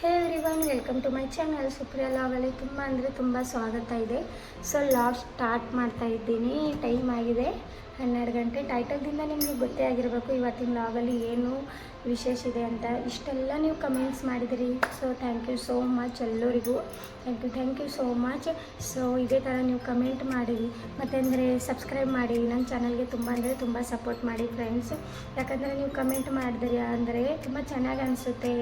Hey everyone welcome to my channel Supriya ಲಾಗಲ್ಲಿ ತುಂಬ ಅಂದರೆ ತುಂಬ ಸ್ವಾಗತ ಇದೆ. ಸೊ ಲಾಗ್ ಸ್ಟಾರ್ಟ್ ಮಾಡ್ತಾ ಇದ್ದೀನಿ. ಟೈಮ್ ಆಗಿದೆ. ಹನ್ನೆರಡು ಗಂಟೆ ಟೈಟಲ್ದಿಂದ ನಿಮಗೆ ಗೊತ್ತೇ ಆಗಿರಬೇಕು ಇವತ್ತಿನ ಲಾಗಲ್ಲಿ ಏನು ವಿಶೇಷ ಇದೆ ಅಂತ. ಇಷ್ಟೆಲ್ಲ ನೀವು ಕಮೆಂಟ್ಸ್ ಮಾಡಿದಿರಿ. So thank you so much ಎಲ್ಲರಿಗೂ. Thank you thank you so much so ಇದೇ ಥರ ನೀವು ಕಮೆಂಟ್ ಮಾಡಿ ಮತ್ತೆಂದರೆ ಸಬ್ಸ್ಕ್ರೈಬ್ ಮಾಡಿ. ನನ್ನ ಚಾನಲ್ಗೆ ತುಂಬ ಅಂದರೆ ತುಂಬ ಸಪೋರ್ಟ್ ಮಾಡಿ ಫ್ರೆಂಡ್ಸ್ ಯಾಕಂದರೆ ನೀವು ಕಮೆಂಟ್ ಮಾಡಿದ್ರಿ ಅಂದರೆ ತುಂಬ ಚೆನ್ನಾಗಿ ಅನಿಸುತ್ತೆ.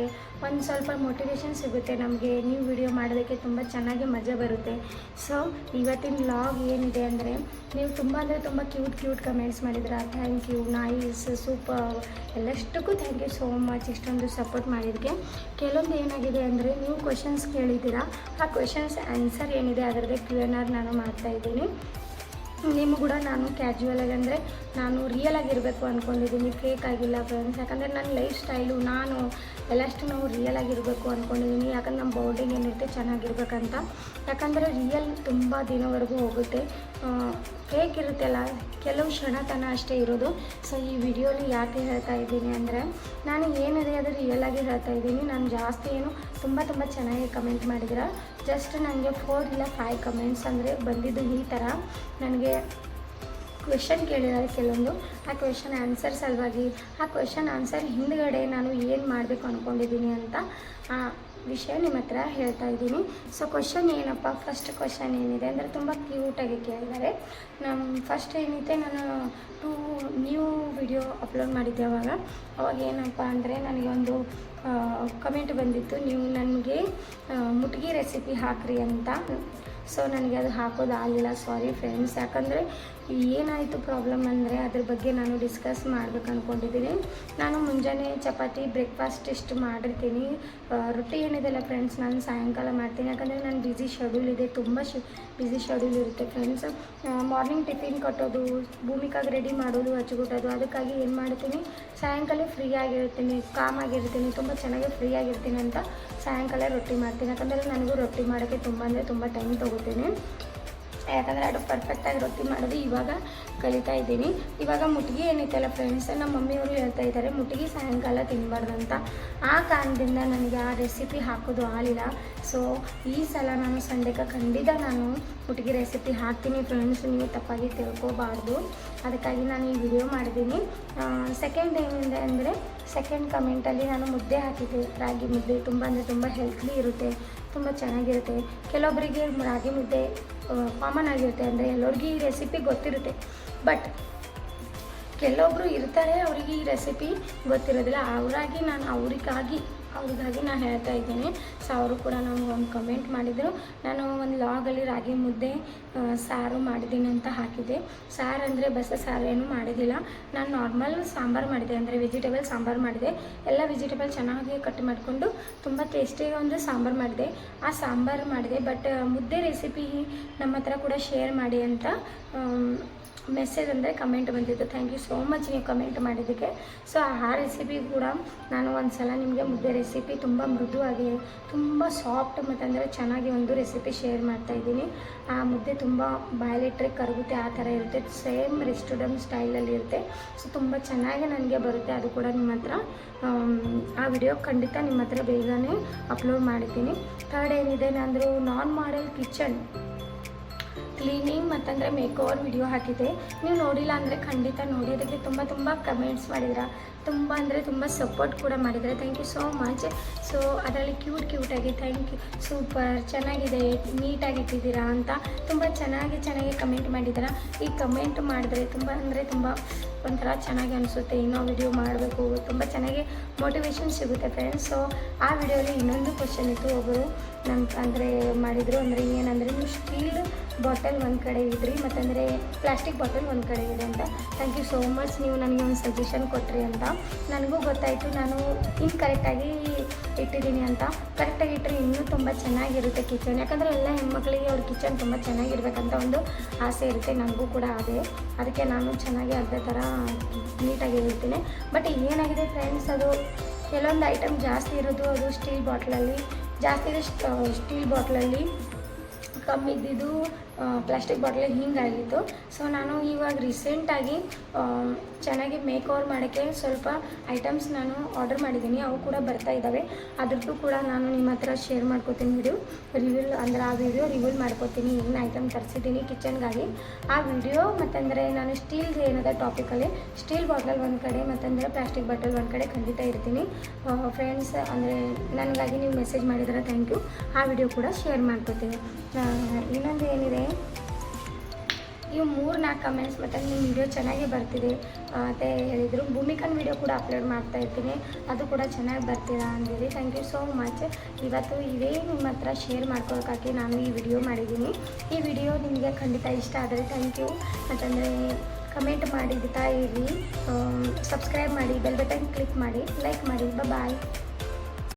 ಒಂದು ಸ್ವಲ್ಪ ಮೋಟಿವೇಶನ್ ಸಿಗುತ್ತೆ ನಮಗೆ. ನೀವು ವಿಡಿಯೋ ಮಾಡೋದಕ್ಕೆ ತುಂಬ ಚೆನ್ನಾಗಿ ಮಜಾ ಬರುತ್ತೆ. ಸೊ ಇವತ್ತಿನ ಲಾಗ್ ಏನಿದೆ ಅಂದರೆ, ನೀವು ತುಂಬ ಅಂದರೆ ತುಂಬ ಕ್ಯೂಟ್ ಕ್ಯೂಟ್ ಕಮೆಂಟ್ಸ್ ಮಾಡಿದ್ರ ಥ್ಯಾಂಕ್ ಯು ನೈಸ್ ಸೂಪರ್ ಎಲ್ಲಷ್ಟಕ್ಕೂ ಥ್ಯಾಂಕ್ ಯು ಸೋ ಮಚ್ ಇಷ್ಟೊಂದು ಸಪೋರ್ಟ್ ಮಾಡಿದ್ದಕ್ಕೆ. ಕೆಲವೊಂದು ಏನಾಗಿದೆ ಅಂದರೆ ನೀವು ಕ್ವೆಶನ್ಸ್ ಕೇಳಿದ್ದೀರಾ? ಆ ಕ್ವೆಶನ್ಸ್ ಆನ್ಸರ್ ಏನಿದೆ ಅದರದ್ದೇ ಕ್ಯೂ ಎನ್ ಆರ್ ನಾನು ಮಾಡ್ತಾಯಿದ್ದೀನಿ ನಿಮ್ಗೆ ಕೂಡ ನಾನು ಕ್ಯಾಜುವಲಾಗಿ ಅಂದರೆ ನಾನು ರಿಯಲ್ ಆಗಿರಬೇಕು ಅಂದ್ಕೊಂಡಿದ್ದೀನಿ ಫೇಕ್ ಆಗಿಲ್ಲ ಫ್ರೆಂಡ್ಸ್ ಯಾಕಂದರೆ ನನ್ನ ಲೈಫ್ ಸ್ಟೈಲು ನಾನು ಎಲ್ಲಷ್ಟು ನಾವು ರಿಯಲ್ ಆಗಿರಬೇಕು ಅಂದ್ಕೊಂಡಿದ್ದೀನಿ ಯಾಕಂದ್ರೆ ನಮ್ಮ ಬಾಡಿಗೆ ಏನಿರುತ್ತೆ ಚೆನ್ನಾಗಿರ್ಬೇಕಂತ. ಯಾಕಂದರೆ ರಿಯಲ್ ತುಂಬ ದಿನವರೆಗೂ ಹೋಗುತ್ತೆ. ಫೇಕ್ ಇರುತ್ತಲ್ಲ ಕೆಲವು ಕ್ಷಣತನ ಅಷ್ಟೇ ಇರೋದು. ಸೊ ಈ ವಿಡಿಯೋಲಿ ಯಾಕೆ ಹೇಳ್ತಾ ಇದ್ದೀನಿ ಅಂದರೆ, ನಾನು ಏನಿದೆ ಅದು ರಿಯಲಾಗಿ ಹೇಳ್ತಾ ಇದ್ದೀನಿ. ನಾನು ಜಾಸ್ತಿ ಏನು ತುಂಬ ತುಂಬ ಚೆನ್ನಾಗಿ ಕಮೆಂಟ್ ಮಾಡಿದ್ರೆ ಜಸ್ಟ್ ನನಗೆ ಫೋರ್ ಇಲ್ಲ ಫೈವ್ ಕಮೆಂಟ್ಸ್ ಅಂದರೆ ಬಂದಿದ್ದು ಈ ಥರ ನನಗೆ ಕ್ವೆಶನ್ ಕೇಳಿದ್ದಾರೆ ಕೆಲವೊಂದು. ಆ ಕ್ವೆಶನ್ ಆನ್ಸರ್ ಸಲುವಾಗಿ, ಆ ಕ್ವೆಶನ್ ಆನ್ಸರ್ ಹಿಂದ್ಗಡೆ ನಾನು ಏನು ಮಾಡಬೇಕು ಅಂದ್ಕೊಂಡಿದ್ದೀನಿ ಅಂತ ವಿಷಯ ನಿಮ್ಮ ಹತ್ರ ಹೇಳ್ತಾ ಇದ್ದೀನಿ. ಸೊ ಕ್ವಶನ್ ಏನಪ್ಪ? ಫಸ್ಟ್ ಕ್ವಶನ್ ಏನಿದೆ? ಅಂದರೆ ತುಂಬ ಕ್ಯೂಟಾಗಿ ಕೇಳಿದ್ದಾರೆ. ನಮ್ಮ ಫಸ್ಟ್ ಏನಿದೆ, ನಾನು ಟೂ ನ್ಯೂ ವಿಡಿಯೋ ಅಪ್ಲೋಡ್ ಮಾಡಿದ್ದೆ ಅವಾಗ. ಅವಾಗ ಏನಪ್ಪ ಅಂದರೆ ನನಗೆ ಒಂದು ಕಮೆಂಟ್ ಬಂದಿತ್ತು. ನೀವು ನನಗೆ ಮುಟ್ಗಿ ರೆಸಿಪಿ ಹಾಕ್ರಿ ಅಂತ. ಸೊ ನನಗೆ ಅದು ಹಾಕೋದು ಆಗಲಿಲ್ಲ. ಸಾರಿ ಫ್ರೆಂಡ್ಸ್ ಯಾಕಂದರೆ ಏನಾಯಿತು ಪ್ರಾಬ್ಲಮ್ ಅಂದರೆ ಅದ್ರ ಬಗ್ಗೆ ನಾನು ಡಿಸ್ಕಸ್ ಮಾಡ್ಬೇಕು ಅಂದ್ಕೊಂಡಿದ್ದೀನಿ ನಾನು ಮುಂಜಾನೆ ಚಪಾತಿ ಬ್ರೇಕ್ಫಾಸ್ಟ್ ಇಷ್ಟು ಮಾಡಿರ್ತೀನಿ. ರೊಟ್ಟಿ ಏನಿದೆಲ್ಲ ಫ್ರೆಂಡ್ಸ್ ನಾನು ಸಾಯಂಕಾಲ ಮಾಡ್ತೀನಿ. ಯಾಕಂದರೆ ನಾನು ಬ್ಯುಸಿ ಶೆಡ್ಯೂಲ್ ಇದೆ, ತುಂಬ ಶ್ ಬ್ಯುಸಿ ಶೆಡ್ಯೂಲ್ ಇರುತ್ತೆ ಫ್ರೆಂಡ್ಸ್ ಮಾರ್ನಿಂಗ್ ಟಿಫಿನ್ ಕಟ್ಟೋದು, ಭೂಮಿಕಾಗಿ ರೆಡಿ ಮಾಡೋದು ಹಚ್ಚಿಬಿಟ್ಟೋದು ಅದಕ್ಕಾಗಿ ಏನು ಮಾಡ್ತೀನಿ? ಸಾಯಂಕಾಲ ಫ್ರೀ ಆಗಿರ್ತೀನಿ ಕಾಮ್ ಆಗಿರ್ತೀನಿ, ತುಂಬ ಚೆನ್ನಾಗಿ ಫ್ರೀ ಆಗಿರ್ತೀನಿ ಅಂತ ಸಾಯಂಕಾಲ ರೊಟ್ಟಿ ಮಾಡ್ತೀನಿ. ಯಾಕಂದರೆ ನನಗೂ ರೊಟ್ಟಿ ಮಾಡೋಕ್ಕೆ ತುಂಬ ಅಂದರೆ ತುಂಬ ಟೈಮ್ ತೊಗೋತೀನಿ. ಯಾಕಂದರೆ ಅದು ಪರ್ಫೆಕ್ಟಾಗಿ ರೊಟ್ಟಿ ಮಾಡೋದು ಇವಾಗ ಕಲಿತಾ ಇದ್ದೀನಿ. ಇವಾಗ ಮುಟ್ಗಿ ಏನೈತಲ್ಲ ಫ್ರೆಂಡ್ಸ್ ನಮ್ಮ ಮಮ್ಮಿಯವರು ಹೇಳ್ತಾ ಇದ್ದಾರೆ, ಮುಟ್ಗಿ ಸಾಯಂಕಾಲ ತಿನ್ನಬಾರ್ದಂತ ಆ ಕಾರಣದಿಂದ ನನಗೆ ಆ ರೆಸಿಪಿ ಹಾಕೋದು ಆಗಲಿಲ್ಲ. ಸೊ ಈ ಸಲ ನಾನು ಸಂಡೆಗೆ ಖಂಡಿತ ನಾನು ಮುಟ್ಗಿ ರೆಸಿಪಿ ಹಾಕ್ತೀನಿ ಫ್ರೆಂಡ್ಸ್ ನೀವು ತಪ್ಪಾಗಿ ತಿಳ್ಕೊಬಾರ್ದು. ಅದಕ್ಕಾಗಿ ನಾನು ಈ ವಿಡಿಯೋ ಮಾಡಿದ್ದೀನಿ. ಸೆಕೆಂಡ್ ಏನಿದೆ ಅಂದರೆ ಸೆಕೆಂಡ್ ಕಮೆಂಟಲ್ಲಿ ನಾನು ಮುದ್ದೆ ಹಾಕಿದ್ದೆ. ರಾಗಿ ಮುದ್ದೆ ತುಂಬ ಅಂದರೆ ತುಂಬ ಹೆಲ್ತ್ಲಿ ಇರುತ್ತೆ, ತುಂಬ ಚೆನ್ನಾಗಿರುತ್ತೆ. ಕೆಲವೊಬ್ಬರಿಗೆ ರಾಗಿ ಮುದ್ದೆ ಕಾಮನ್ ಆಗಿರುತ್ತೆ ಅಂದರೆ ಎಲ್ಲರಿಗೂ ಈ ರೆಸಿಪಿ ಗೊತ್ತಿರುತ್ತೆ. ಬಟ್ ಕೆಲವೊಬ್ಬರು ಇರ್ತಾರೆ, ಅವರಿಗೆ ಈ ರೆಸಿಪಿ ಗೊತ್ತಿರೋದಿಲ್ಲ. ಅವರಾಗಿ ನಾನು ಅವರಿಗಾಗಿ ಅವ್ರಿಗಾಗಿ ನಾನು ಹೇಳ್ತಾ ಇದ್ದೀನಿ. ಸೊ ಅವರು ಕೂಡ ನನಗೆ ಒಂದು ಕಮೆಂಟ್ ಮಾಡಿದರು. ನಾನು ಒಂದು ಲಾಗಲ್ಲಿ ರಾಗಿ ಮುದ್ದೆ ಸಾರು ಮಾಡಿದ್ದೀನಿ ಅಂತ ಹಾಕಿದ್ದೆ. ಸಾರು ಅಂದರೆ ಬಸ ಸಾರು ಏನು ಮಾಡಿದ್ದಿಲ್ಲ. ನಾನು ನಾರ್ಮಲ್ ಸಾಂಬಾರು ಮಾಡಿದೆ, ಅಂದರೆ ವೆಜಿಟೇಬಲ್ ಸಾಂಬಾರು ಮಾಡಿದೆ. ಎಲ್ಲ ವೆಜಿಟೇಬಲ್ ಚೆನ್ನಾಗಿ ಕಟ್ ಮಾಡಿಕೊಂಡು ತುಂಬ ಟೇಸ್ಟಿಯಾಗಿ ಒಂದು ಸಾಂಬಾರು ಮಾಡಿದೆ. ಆ ಸಾಂಬಾರು ಮಾಡಿದೆ ಬಟ್ ಮುದ್ದೆ ರೆಸಿಪಿ ನಮ್ಮ ಹತ್ರ ಕೂಡ ಶೇರ್ ಮಾಡಿ ಅಂತ ಮೆಸೇಜ್ ಅಂದರೆ ಕಮೆಂಟ್ ಬಂದಿತ್ತು ಥ್ಯಾಂಕ್ ಯು ಸೋ ಮಚ್ ನೀವು ಕಮೆಂಟ್ ಮಾಡಿದ್ದಕ್ಕೆ. ಸೊ ಆ ರೆಸಿಪಿ ಕೂಡ ನಾನು ಒಂದು ಸಲ ನಿಮಗೆ ಮುದ್ದೆ ರೆಸಿಪಿ ತುಂಬ ಮೃದುವಾಗಿ, ತುಂಬ ಸಾಫ್ಟ್ ಮತ್ತು ಅಂದರೆ ಚೆನ್ನಾಗಿ ಒಂದು ರೆಸಿಪಿ ಶೇರ್ ಮಾಡ್ತಾ ಇದ್ದೀನಿ. ಆ ಮುದ್ದೆ ತುಂಬ ಬಾಯ್ಲಿಟ್ರೆ ಕರಗುತ್ತೆ, ಆ ಥರ ಇರುತ್ತೆ. ಸೇಮ್ ರೆಸ್ಟೋರೆಂಟ್ ಸ್ಟೈಲಲ್ಲಿ ಇರುತ್ತೆ. ಸೊ ತುಂಬ ಚೆನ್ನಾಗಿ ನನಗೆ ಬರುತ್ತೆ, ಅದು ಕೂಡ ನಿಮ್ಮ ಹತ್ರ. ಆ ವಿಡಿಯೋ ಖಂಡಿತ ನಿಮ್ಮ ಹತ್ರ ಬೇಗನೆ ಅಪ್ಲೋಡ್ ಮಾಡಿದ್ದೀನಿ. ಥರ್ಡ್ ಏನಿದೆ ಅಂದರೆ, ನಾನ್ ಮಾಡೆಲ್ ಕಿಚನ್ ಕ್ಲೀನಿಂಗ್ ಮತ್ತಂದರೆ ಮೇಕ್ ಓವರ್ ವಿಡಿಯೋ ಹಾಕಿದ್ದೆ ನೀವು ನೋಡಿಲ್ಲ ಅಂದರೆ ಖಂಡಿತ ನೋಡಿ. ಅದಕ್ಕೆ ತುಂಬ ತುಂಬ ಕಮೆಂಟ್ಸ್ ಮಾಡಿದ್ರ ತುಂಬ ಅಂದರೆ ತುಂಬ ಸಪೋರ್ಟ್ ಕೂಡ ಮಾಡಿದ್ರೆ thank you so much so ಅದರಲ್ಲಿ ಕ್ಯೂಟ್ ಕ್ಯೂಟಾಗಿ ಥ್ಯಾಂಕ್ ಯು ಸೂಪರ್ ಚೆನ್ನಾಗಿದೆ. ನೀಟಾಗಿ ಇಟ್ಟಿದ್ದೀರಾ ಅಂತ. ತುಂಬ ಚೆನ್ನಾಗಿ ಚೆನ್ನಾಗಿ ಕಮೆಂಟ್ ಮಾಡಿದ್ದೀರಾ. ಈ ಕಮೆಂಟ್ ಮಾಡಿದ್ರೆ ತುಂಬ ಅಂದರೆ ತುಂಬ ಒಂಥರ ಚೆನ್ನಾಗಿ ಅನಿಸುತ್ತೆ. ಇನ್ನೂ ವಿಡಿಯೋ ಮಾಡಬೇಕು, ತುಂಬ ಚೆನ್ನಾಗಿ ಮೋಟಿವೇಶನ್ ಸಿಗುತ್ತೆ ಫ್ರೆಂಡ್ಸ್ ಸೊ ಆ ವಿಡಿಯೋಲಿ ಇನ್ನೊಂದು ಕ್ವಶನ್ ಇತ್ತು. ಒಬ್ಬರು ನಮ್ಮ ಅಂದರೆ ಮಾಡಿದರು ಅಂದರೆ ಏನಂದರೆ, ನೀವು ಸ್ಟೀಲ್ ಬಾಟಲ್ ಒಂದು ಕಡೆ ಇದ್ರಿ ಮತ್ತಂದರೆ ಪ್ಲಾಸ್ಟಿಕ್ ಬಾಟಲ್ ಒಂದು ಕಡೆ ಇದೆ ಅಂತ. ಥ್ಯಾಂಕ್ ಯು ಸೋ ಮಚ್ ನೀವು ನನಗೆ ಒಂದು ಸಜೆಷನ್ ಕೊಟ್ರಿ ಅಂತ. ನನಗೂ ಗೊತ್ತಾಯಿತು. ನಾನು ಇನ್ನು ಕರೆಕ್ಟಾಗಿ ಇಟ್ಟಿದ್ದೀನಿ ಅಂತ. ಕರೆಕ್ಟಾಗಿ ಇಟ್ಟರೆ ಇನ್ನೂ ತುಂಬ ಚೆನ್ನಾಗಿರುತ್ತೆ ಕಿಚನ್ ಯಾಕಂದರೆ ಎಲ್ಲ ಹೆಣ್ಮಕ್ಳಿಗೆ ಅವ್ರ ಕಿಚನ್ ತುಂಬ ಚೆನ್ನಾಗಿರ್ಬೇಕಂತ ಒಂದು ಆಸೆ ಇರುತ್ತೆ. ನನಗೂ ಕೂಡ ಅದೇ. ಅದಕ್ಕೆ ನಾನು ಚೆನ್ನಾಗಿ ಅದೇ ಥರ ನೀಟಾಗಿ ಇರ್ತೀನಿ ಬಟ್ ಏನಾಗಿದೆ ಫ್ರೆಂಡ್ಸ್ ಅದು ಕೆಲವೊಂದು ಐಟಮ್ ಜಾಸ್ತಿ ಇರೋದು ಅದು ಸ್ಟೀಲ್ ಬಾಟ್ಲಲ್ಲಿ ಜಾಸ್ತಿ ಸ್ಟೀಲ್ ಬಾಟ್ಲಲ್ಲಿ ಕಮ್ಮಿ ಇದ್ದಿದ್ದು ಪ್ಲಾಸ್ಟಿಕ್ ಬಾಟ್ಲಿ ಹಿಂಗಾಗಿತ್ತು ಸೊ ನಾನು ಇವಾಗ ರೀಸೆಂಟಾಗಿ ಚೆನ್ನಾಗಿ ಮೇಕ್ ಓವರ್ ಮಾಡೋಕ್ಕೆ ಸ್ವಲ್ಪ ಐಟಮ್ಸ್ ನಾನು ಆರ್ಡರ್ ಮಾಡಿದ್ದೀನಿ. ಅವು ಕೂಡ ಬರ್ತಾ ಇದ್ದಾವೆ. ಅದ್ರದ್ದು ಕೂಡ ನಾನು ನಿಮ್ಮ ಹತ್ರ ಶೇರ್ ಮಾಡ್ಕೋತೀನಿ ವಿಡಿಯೋ ರಿವ್ಯೂಲ್ ಅಂದ್ರೆ ಆ ವಿಡಿಯೋ ರಿವ್ಯೂಲ್ ಮಾಡ್ಕೋತೀನಿ. ಏನು ಐಟಮ್ ತರಿಸಿದ್ದೀನಿ ಕಿಚನ್ಗಾಗಿ ಆ ವಿಡಿಯೋ ಮತ್ತಂದರೆ ನಾನು ಸ್ಟೀಲ್ದು ಏನದ ಟಾಪಿಕಲ್ಲಿ ಸ್ಟೀಲ್ ಬಾಟಲ್ ಒಂದು ಕಡೆ ಮತ್ತಂದರೆ ಪ್ಲಾಸ್ಟಿಕ್ ಬಾಟಲ್ ಒಂದು ಕಡೆ ಖಂಡಿತ ಇರ್ತೀನಿ. ಫ್ರೆಂಡ್ಸ್ ಅಂದರೆ ನನಗಾಗಿ ನೀವು ಮೆಸೇಜ್ ಮಾಡಿದ್ರೆ ಥ್ಯಾಂಕ್ ಯು ಆ ವಿಡಿಯೋ ಕೂಡ ಶೇರ್ ಮಾಡ್ಕೋತೀನಿ. ಇನ್ನೊಂದು ಏನಿದೆ? ಇವು ಮೂರು ನಾಲ್ಕು ಕಮೆಂಟ್ಸ್ ಮತ್ತು ನಿಮ್ಮ ವಿಡಿಯೋ ಚೆನ್ನಾಗಿ ಬರ್ತಿದೆ. ಅಂತ ಹೇಳಿದರು. ಭೂಮಿಕನ್ ವಿಡಿಯೋ ಕೂಡ ಅಪ್ಲೋಡ್ ಮಾಡ್ತಾ ಇರ್ತೀನಿ. ಅದು ಕೂಡ ಚೆನ್ನಾಗಿ ಬರ್ತೀರಾ ಅಂದಿರಿ ಥ್ಯಾಂಕ್ ಯು ಸೋ ಮಚ್ ಇವತ್ತು ಇದೇ ನಿಮ್ಮ ಹತ್ರ ಶೇರ್ ಮಾಡ್ಕೊಳಕ್ಕಾಗಿ ನಾನು ಈ ವಿಡಿಯೋ ಮಾಡಿದ್ದೀನಿ. ಈ ವಿಡಿಯೋ ನಿಮಗೆ ಖಂಡಿತ ಇಷ್ಟ ಆದರೆ ಥ್ಯಾಂಕ್ ಯು ಮತ್ತಂದರೆ ಕಮೆಂಟ್ ಮಾಡಿ ಇರಿ. ಸಬ್ಸ್ಕ್ರೈಬ್ ಮಾಡಿ ಬೆಲ್ ಬಟನ್ ಕ್ಲಿಕ್ ಮಾಡಿ ಲೈಕ್ ಮಾಡಿ. ಬಾಯ್